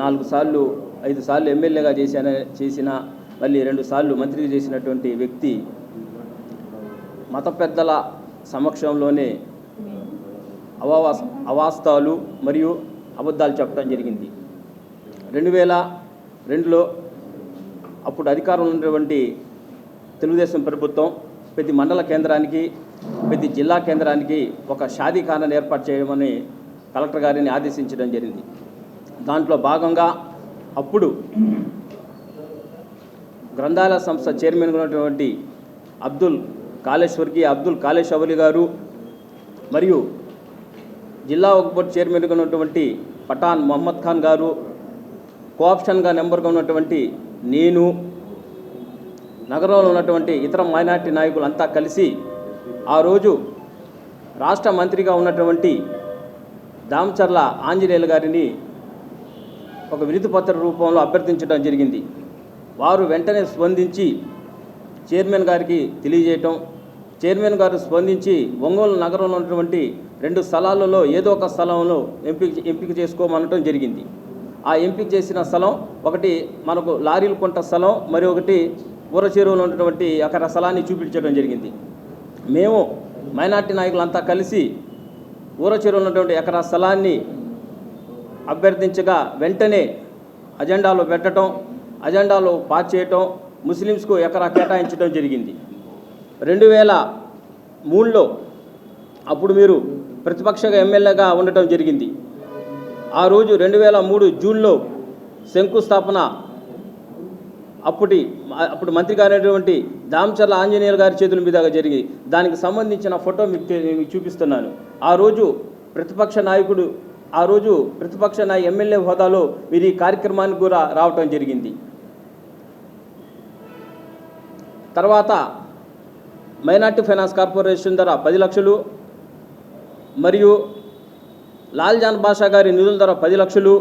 నాలుగు సార్లు ఐదు సార్లు ఎమ్మెల్యేగా చేసిన చేసిన మళ్ళీ రెండు సార్లు మంత్రిగా చేసినటువంటి వ్యక్తి మత పెద్దల సమక్షంలోనే అవాస్ అవాస్తాలు మరియు అబద్ధాలు చెప్పడం జరిగింది. రెండు వేల రెండులో అప్పుడు అధికారంలో ఉన్నటువంటి తెలుగుదేశం ప్రభుత్వం ప్రతి మండల కేంద్రానికి ప్రతి జిల్లా కేంద్రానికి ఒక షాదీఖానాను ఏర్పాటు చేయమని కలెక్టర్ గారిని ఆదేశించడం జరిగింది. దాంట్లో భాగంగా అప్పుడు గ్రంథాలయ సంస్థ చైర్మన్గా ఉన్నటువంటి అబ్దుల్ కాళేశ్వర్కి అబ్దుల్ కాళేశ్వరి గారు మరియు జిల్లా వక్ఫ్ చైర్మన్గా ఉన్నటువంటి పఠాన్ మొహమ్మద్ ఖాన్ గారు కోఆప్షన్గా నెంబర్గా ఉన్నటువంటి నేను నగరంలో ఉన్నటువంటి ఇతర మైనార్టీ నాయకులంతా కలిసి ఆ రోజు రాష్ట్ర మంత్రిగా ఉన్నటువంటి దామచర్ల ఆంజనేయులు గారిని ఒక వినతిపత్ర రూపంలో అభ్యర్థించడం జరిగింది. వారు వెంటనే స్పందించి చైర్మన్ గారికి తెలియజేయటం చైర్మన్ గారు స్పందించి ఒంగోలు నగరంలో ఉన్నటువంటి రెండు స్థలాలలో ఏదో ఒక స్థలంలో ఎంపిక ఎంపిక చేసుకోమనటం జరిగింది. ఆ ఎంపిక చేసిన స్థలం ఒకటి మనకు లారీలు కొంట స్థలం మరి ఒకటి ఊర ఉన్నటువంటి అక్కడ స్థలాన్ని చూపించడం జరిగింది. మేము మైనార్టీ నాయకులంతా కలిసి ఊరచేరువులో ఉన్నటువంటి ఎకరా స్థలాన్ని అభ్యర్థించగా వెంటనే అజెండాలో పెట్టడం అజెండాలో పాస్ చేయటం ముస్లిమ్స్కు ఎకరా కేటాయించడం జరిగింది. రెండు వేల మూడులో అప్పుడు మీరు ప్రతిపక్ష ఎమ్మెల్యేగా ఉండటం జరిగింది. ఆ రోజు రెండు వేల మూడు జూన్లో శంకుస్థాపన. అప్పటి అప్పుడు మంత్రి గారైనటువంటి దామచర్ల ఆంజనేయులు గారి చేతుల మీదుగా జరిగి దానికి సంబంధించిన ఫోటో మీకు చూపిస్తున్నాను. ఆ రోజు ప్రతిపక్ష నాయకుడు ఆ రోజు ప్రతిపక్ష నా ఎమ్మెల్యే హోదాలో మీరు ఈ కార్యక్రమానికి కూడా రావటం జరిగింది. తర్వాత మైనార్టీ ఫైనాన్స్ కార్పొరేషన్ ద్వారా పది లక్షలు మరియు లాల్ జాన్ బాషా గారి నిధుల ద్వారా పది లక్షలు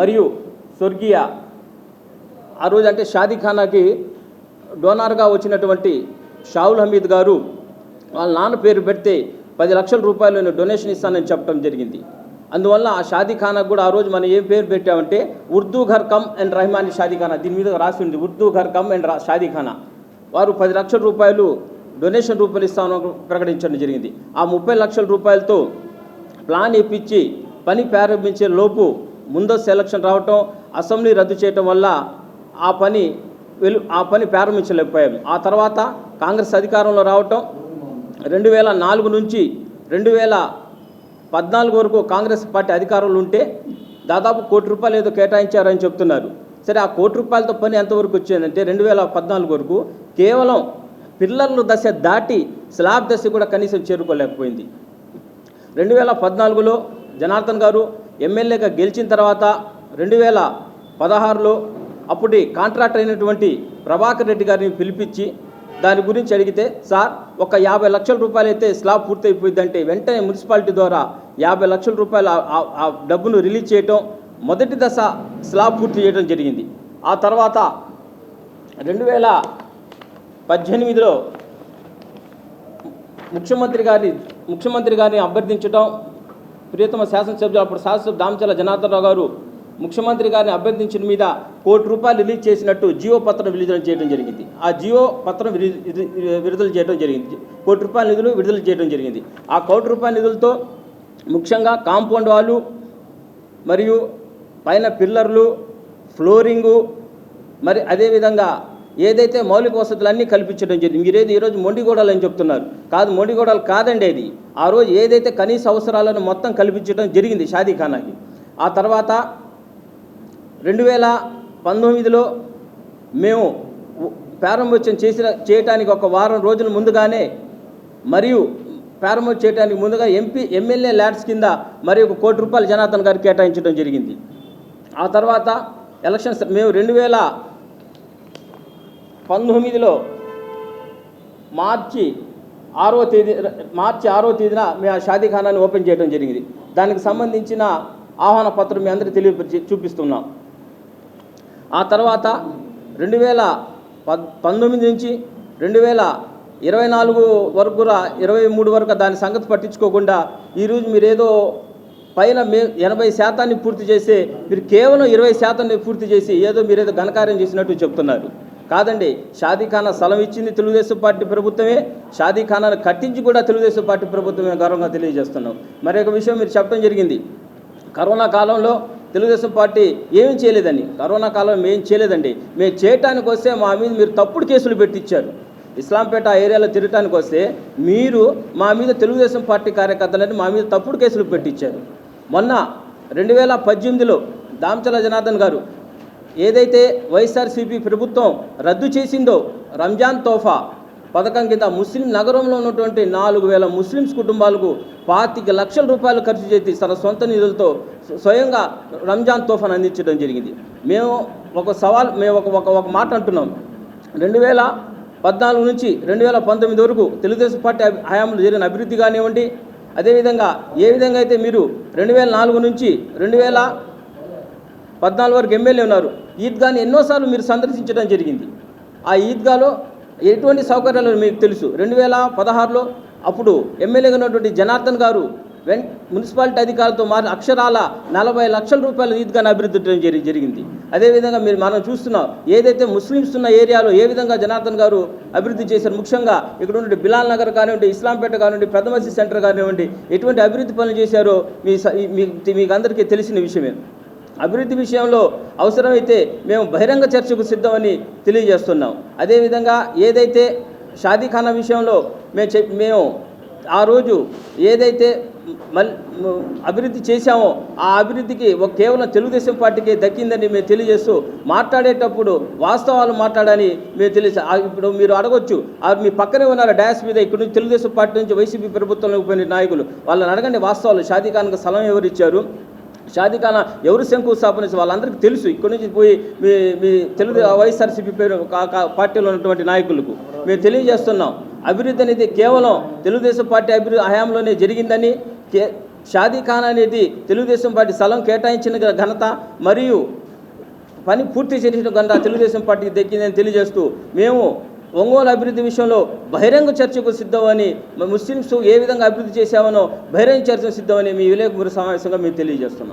మరియు స్వర్గీయ ఆ రోజు అంటే షాదీఖానాకి డోనార్గా వచ్చినటువంటి షావుల్ హమీద్ గారు వాళ్ళ నాన్న పేరు పెడితే పది లక్షల రూపాయలు నేను డొనేషన్ ఇస్తానని చెప్పడం జరిగింది. అందువల్ల ఆ షాదీఖానాకు కూడా ఆ రోజు మనం ఏం పేరు పెట్టామంటే ఉర్దూ ఘర్ కమ్ అండ్ రహమాని షాదీఖానా దీని మీద రాసి ఉంది ఉర్దూ ఘర్ కమ్ అండ్ షాదీఖానా వారు పది లక్షల రూపాయలు డొనేషన్ రూపాయలు ఇస్తామని ప్రకటించడం జరిగింది. ఆ ముప్పై లక్షల రూపాయలతో ప్లాన్ ఇప్పించి పని ప్రారంభించే లోపు ముందస్తు ఎలక్షన్ రావటం అసెంబ్లీ రద్దు చేయటం వల్ల ఆ పని వెలు ఆ పని ప్రారంభించలేకపోయాం. ఆ తర్వాత కాంగ్రెస్ అధికారంలో రావటం రెండు వేల నాలుగు నుంచి రెండు వేల పద్నాలుగు వరకు కాంగ్రెస్ పార్టీ అధికారంలో ఉంటే దాదాపు కోటి రూపాయలు ఏదో కేటాయించారని చెప్తున్నారు. సరే ఆ కోటి రూపాయలతో పని ఎంతవరకు వచ్చిందంటే రెండు వేల పద్నాలుగు వరకు కేవలం పిల్లర్లు దశ దాటి స్లాబ్ దశ కూడా కనీసం చేరుకోలేకపోయింది. రెండు వేల పద్నాలుగులో జనార్దన్ గారు ఎమ్మెల్యేగా గెలిచిన తర్వాత రెండు వేల పదహారులో అప్పటి కాంట్రాక్టర్ అయినటువంటి ప్రభాకర్ రెడ్డి గారిని పిలిపించి దాని గురించి అడిగితే సార్ ఒక యాభై లక్షల రూపాయలు అయితే స్లాబ్ పూర్తయిపోయిందంటే వెంటనే మున్సిపాలిటీ ద్వారా యాభై లక్షల రూపాయలు ఆ- డబ్బును రిలీజ్ చేయటం మొదటి దశ స్లాబ్ పూర్తి చేయడం జరిగింది. ఆ తర్వాత రెండు వేల పద్దెనిమిదిలో ముఖ్యమంత్రి గారి ముఖ్యమంత్రి గారిని అభ్యర్థించడం ప్రియతమ శాసనసభ్యులు అప్పుడు శాసనసభ దామచల జనార్దన్ రావు గారు ముఖ్యమంత్రి గారిని అభ్యర్థించిన మీద కోటి రూపాయలు రిలీజ్ చేసినట్టు జియో పత్రం విడుదల చేయడం జరిగింది. ఆ జియో పత్రం విడుదల చేయడం జరిగింది. కోటి రూపాయల నిధులు విడుదల చేయడం జరిగింది. ఆ కోటి రూపాయల నిధులతో ముఖ్యంగా కాంపౌండ్ వాళ్ళు మరియు పైన పిల్లర్లు ఫ్లోరింగు మరి అదేవిధంగా ఏదైతే మౌలిక వసతులన్నీ కల్పించడం జరిగింది. మీరేది ఈరోజు మొండిగోడలు అని చెప్తున్నారు. కాదు మొండిగోడలు కాదండి అది ఆ రోజు ఏదైతే కనీస అవసరాలను మొత్తం కల్పించడం జరిగింది షాదీఖానాకి. ఆ తర్వాత రెండు వేల పంతొమ్మిదిలో మేము ప్రారంభోత్సవం చేసిన చేయటానికి ఒక వారం రోజుల ముందుగానే మరియు ప్రారంభం చేయడానికి ముందుగా ఎంపీ ఎమ్మెల్యే ల్యాడ్స్ కింద మరి ఒక కోటి రూపాయలు జనార్దన్ గారికి కేటాయించడం జరిగింది. ఆ తర్వాత ఎలక్షన్స్ మేము రెండు వేల పంతొమ్మిదిలో మార్చి ఆరో తేదీ మార్చి ఆరో తేదీన మేము ఆ షాదీఖానాన్ని ఓపెన్ చేయడం జరిగింది. దానికి సంబంధించిన ఆహ్వాన పత్రం మీ అందరికీ తెలియపరిచి చూపిస్తున్నాం. ఆ తర్వాత రెండు వేల పద్ పంతొమ్మిది నుంచి రెండు వేల ఇరవై నాలుగు వరకు కూడా ఇరవై మూడు వరకు దాని సంగతి పట్టించుకోకుండా ఈరోజు మీరు ఏదో పైన మే ఎనభై శాతాన్ని పూర్తి చేస్తే మీరు కేవలం ఇరవై శాతాన్ని పూర్తి చేసి ఏదో మీరు ఏదో ఘనకార్యం చేసినట్టు చెప్తున్నారు. కాదండి షాదీఖానా స్థలం ఇచ్చింది తెలుగుదేశం పార్టీ ప్రభుత్వమే. షాదీఖానాను కట్టించి కూడా తెలుగుదేశం పార్టీ ప్రభుత్వమే గౌరవంగా తెలియజేస్తున్నాం. మరి ఒక విషయం మీరు చెప్పడం జరిగింది. కరోనా కాలంలో తెలుగుదేశం పార్టీ ఏమీ చేయలేదని కరోనా కాలం మేము చేయలేదండి. మేము చేయటానికి వస్తే మా మీద మీరు తప్పుడు కేసులు పెట్టించారు ఇస్లాంపేట ఏరియాలో తిరగటానికి వస్తే మీరు మా మీద తెలుగుదేశం పార్టీ కార్యకర్తలని మా మీద తప్పుడు కేసులు పెట్టించారు మొన్న రెండు వేల పద్దెనిమిదిలో దామచల జనార్దన్ గారు ఏదైతే వైఎస్ఆర్సీపీ ప్రభుత్వం రద్దు చేసిందో రంజాన్ తోఫా పథకం కింద ముస్లిం నగరంలో ఉన్నటువంటి నాలుగు వేల ముస్లిమ్స్ కుటుంబాలకు పాతిక లక్షల రూపాయలు ఖర్చు చేసి తన సొంత నిధులతో స్వయంగా రంజాన్ తోఫాను అందించడం జరిగింది. మేము ఒక సవాల్ మేము ఒక ఒక ఒక మాట అంటున్నాం. రెండు వేల పద్నాలుగు నుంచి రెండు వేల పంతొమ్మిది వరకు తెలుగుదేశం పార్టీ హయాంలో జరిగిన అభివృద్ధి కానివ్వండి అదేవిధంగా ఏ విధంగా అయితే మీరు రెండు వేల నాలుగు నుంచి రెండు వేల పద్నాలుగు వరకు ఎమ్మెల్యే ఉన్నారు ఈద్గాని ఎన్నోసార్లు మీరు సందర్శించడం జరిగింది. ఆ ఈద్గాలో ఎటువంటి సౌకర్యాలు మీకు తెలుసు? రెండు వేల పదహారులో అప్పుడు ఎమ్మెల్యేగా ఉన్నటువంటి జనార్దన్ గారు వెన్ మున్సిపాలిటీ అధికారులతో మారి అక్షరాల నలభై లక్షల రూపాయల నీతిగానే అభివృద్ధి చేయడం జరి- జరిగింది. అదేవిధంగా మీరు మనం చూస్తున్నాం ఏదైతే ముస్లిమ్స్ ఉన్న ఏరియాలో ఏ విధంగా జనార్దన్ గారు అభివృద్ధి చేశారు? ముఖ్యంగా ఇక్కడ ఉన్నటువంటి బిలాల్ నగర్ కానివ్వండి ఇస్లాంపేట కానివ్వండి పెద్ద మసీద్ సెంటర్ కానివ్వండి ఎటువంటి అభివృద్ధి పనులు చేశారో మీ స- మీ- మీకు అందరికీ తెలిసిన విషయమే. అభివృద్ధి విషయంలో అవసరమైతే మేము బహిరంగ చర్చకు సిద్ధమని తెలియజేస్తున్నాం. అదేవిధంగా ఏదైతే షాదీఖానా విషయంలో మేము చెప్ మేము ఆ రోజు ఏదైతే మల్ అభివృద్ధి చేశామో ఆ అభివృద్ధికి ఒక కేవలం తెలుగుదేశం పార్టీకి దక్కిందని మేము తెలియజేస్తూ మాట్లాడేటప్పుడు వాస్తవాలు మాట్లాడని మేము తెలియజే ఇప్పుడు మీరు అడగొచ్చు. ఆ మీ పక్కనే ఉన్నారు డాష్ మీద ఇక్కడ నుంచి తెలుగుదేశం పార్టీ నుంచి వైసీపీ ప్రభుత్వంలోకి పోయిన నాయకులు. వాళ్ళని అడగండి వాస్తవాలు. షాదీఖాన్కు స్థలం ఎవరు ఇచ్చారు? షాదీఖానా ఎవరు శంకుస్థాపన వాళ్ళందరికీ తెలుసు. ఇక్కడి నుంచి పోయి మీ మీ తెలుగు వైఎస్ఆర్సీపీ పేరు పార్టీలో ఉన్నటువంటి నాయకులకు మేము తెలియజేస్తున్నాం. అభివృద్ధి అనేది కేవలం తెలుగుదేశం పార్టీ అభివృద్ధి హయాంలోనే జరిగిందని కే షాదీఖానా అనేది తెలుగుదేశం పార్టీ స్థలం కేటాయించిన ఘనత మరియు పని పూర్తి చేసిన ఘనత తెలుగుదేశం పార్టీకి దక్కిందని తెలియజేస్తూ మేము ఒంగోలు అభివృద్ధి విషయంలో బహిరంగ చర్చకు సిద్ధమని ముస్లింస్ ఏ విధంగా అభివృద్ధి చేశామనో బహిరంగ చర్చకు సిద్ధమని మీ విలేకరు సమావేశంగా మేము తెలియజేస్తున్నాం.